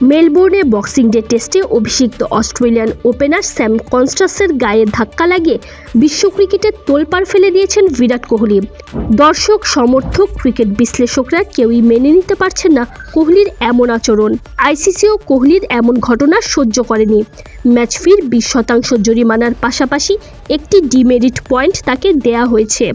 মেলবোর্নে boxing day টেস্টে অভিষিক্ত Australian opener Sam কনস্টাসের গায়ে ধাক্কা লাগিয়ে বিশ্ব ক্রিকেটে তোলপাড় ফেলে দিয়েছেন বিরাট কোহলি। দর্শক, সমর্থক, ক্রিকেট বিশ্লেষকরা কেউই মেনে নিতে পারছেন না কোহলির এমন আচরণ। আইসিসিও কোহলির এমন ঘটনা সহ্য করেনি। ম্যাচ ফির বিশ শতাংশ জরিমানার পাশাপাশি একটি ডিমেরিট পয়েন্ট তাকে দেয়া হয়েছে।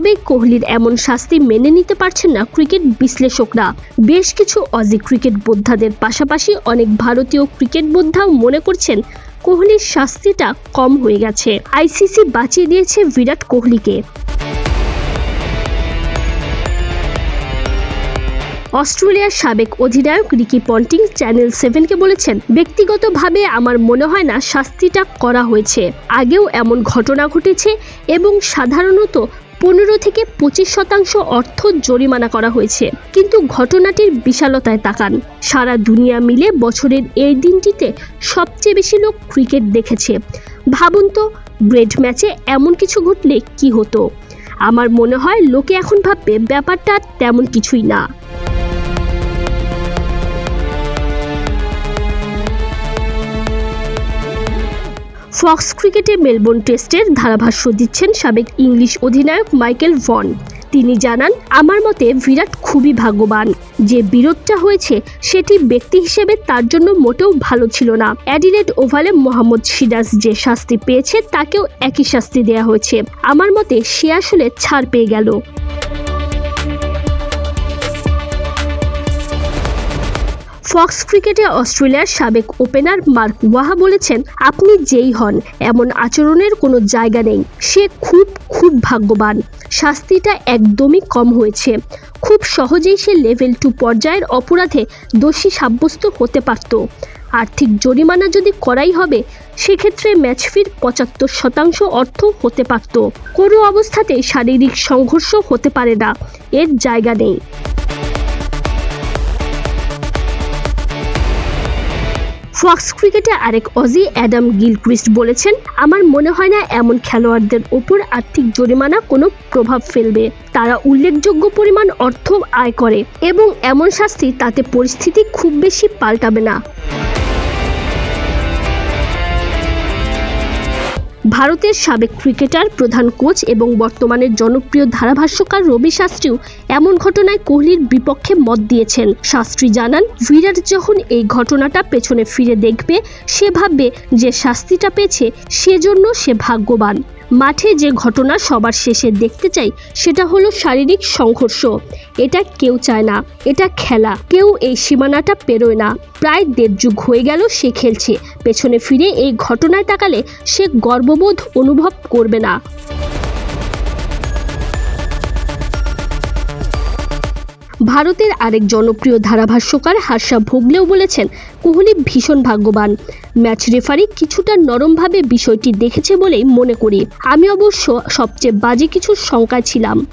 তবে কোহলির এমন শাস্তি মেনে নিতে পারছেন না ক্রিকেট বিশ্লেষকরা। বেশ কিছু অজি ক্রিকেট বোদ্ধাদের পাশাপাশি অনেক ভারতীয় ক্রিকেট বোদ্ধাও মনে করছেন কোহলির শাস্তিটা কম হয়ে গেছে। আইসিসি বাঁচিয়ে দিয়েছে বিরাট কোহলিকে। অস্ট্রেলিয়ার সাবেক অধিনায়ক রিকি পন্টিং চ্যানেল সেভেনকে বলেছেন, ব্যক্তিগতভাবে আমার মনে হয় না শাস্তিটা করা হয়েছে। আগেও এমন ঘটনা ঘটেছে এবং সাধারণত পনেরো থেকে পঁচিশ শতাংশ অর্থ জরিমানা করা হয়েছে। কিন্তু ঘটনাটির বিশালতায় তাকান। সারা দুনিয়া মিলে বছরের এই দিনটিতে সবচেয়ে বেশি লোক ক্রিকেট দেখেছে। ভাবুন তো ব্রেড ম্যাচে এমন কিছু ঘটলে কি হতো? আমার মনে হয় লোকে এখন ভাববে, ব্যাপারটা তেমন কিছুই না। ফক্স ক্রিকেটে মেলবোর্ন টেস্টের ধারাভাষ্য দিচ্ছেন সাবেক ইংলিশ অধিনায়ক মাইকেল ভন। তিনি জানান, আমার মতে বিরাট খুবই ভাগ্যবান। যে বিরোধটা হয়েছে সেটি ব্যক্তি হিসেবে তার জন্য মোটেও ভালো ছিল না। অ্যাডিলেড ওভালে মোহাম্মদ সিরাজ যে শাস্তি পেয়েছে তাকেও একই শাস্তি দেয়া হয়েছে। আমার মতে সে আসলে ছাড় পেয়ে গেল। ফক্স ক্রিকেটে অস্ট্রেলিয়ার সাবেক ওপেনার মার্ক ওয়াহা বলেছেন, আপনি যেই হন, এমন আচরণের কোনো জায়গা নেই। সে খুব খুব ভাগ্যবান। শাস্তিটা একদমই কম হয়েছে। খুব সহজেই সে লেভেল টু পর্যায়ের অপরাধে দোষী সাব্যস্ত হতে পারত। আর্থিক জরিমানা যদি করাই হবে, সেক্ষেত্রে ম্যাচ ফির পঁচাত্তর শতাংশ অর্থ হতে পারত। কোনো অবস্থাতেই শারীরিক সংঘর্ষ হতে পারে না। এর জায়গা নেই। ফক্স ক্রিকেটে আরেক অজি অ্যাডাম গিলক্রিস্ট বলেছেন, আমার মনে হয় না এমন খেলোয়াড়দের ওপর আর্থিক জরিমানা কোনো প্রভাব ফেলবে। তারা উল্লেখযোগ্য পরিমাণ অর্থ আয় করে এবং এমন শাস্তি তাতে পরিস্থিতি খুব বেশি পাল্টাবে না। ভারতের সাবেক ক্রিকেটার, প্রধান কোচ এবং বর্তমানের জনপ্রিয় ধারাভাষ্যকার রবি শাস্ত্রীও এমন ঘটনায় কোহলির বিপক্ষে মত দিয়েছেন। শাস্ত্রী জানান বিরাট যখন এই ঘটনাটা পেছনে ফিরে দেখবে, সে ভাববে যে শাস্তিটা পেয়েছে, সেজন্য সে ভাগ্যবান। মাঠে যে ঘটনা সবার শেষে দেখতে চাই, সেটা হলো শারীরিক সংঘর্ষ। এটা কেউ চায় না, এটা খেলা। কেউ এই সীমানাটা পেরোয় না। প্রায় দেড় যুগ হয়ে গেল সে খেলছে। পেছনে ফিরে এই ঘটনায় তাকালে সে গর্ববোধ অনুভব করবে না। ভারতের আরেক জনপ্রিয় ধারাভাষ্যকার হার্ষা ভোগলেও বলেছেন, কোহলি ভীষণ ভাগ্যবান। ম্যাচ রেফারি কিছুটা নরমভাবে বিষয়টি দেখেছে বলেই মনে করি। আমি অবশ্য সবচেয়ে বাজে কিছু শঙ্কায় ছিলাম।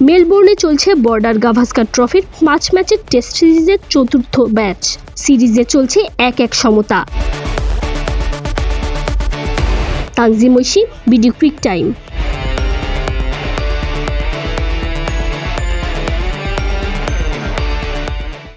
মেলবোর্নে চলছে বর্ডার গাভাস্কার ট্রফির পাঁচ ম্যাচের টেস্ট সিরিজের চতুর্থ ম্যাচ। সিরিজে চলছে এক এক সমতা। Tanzim Oishi, BD Cric Time.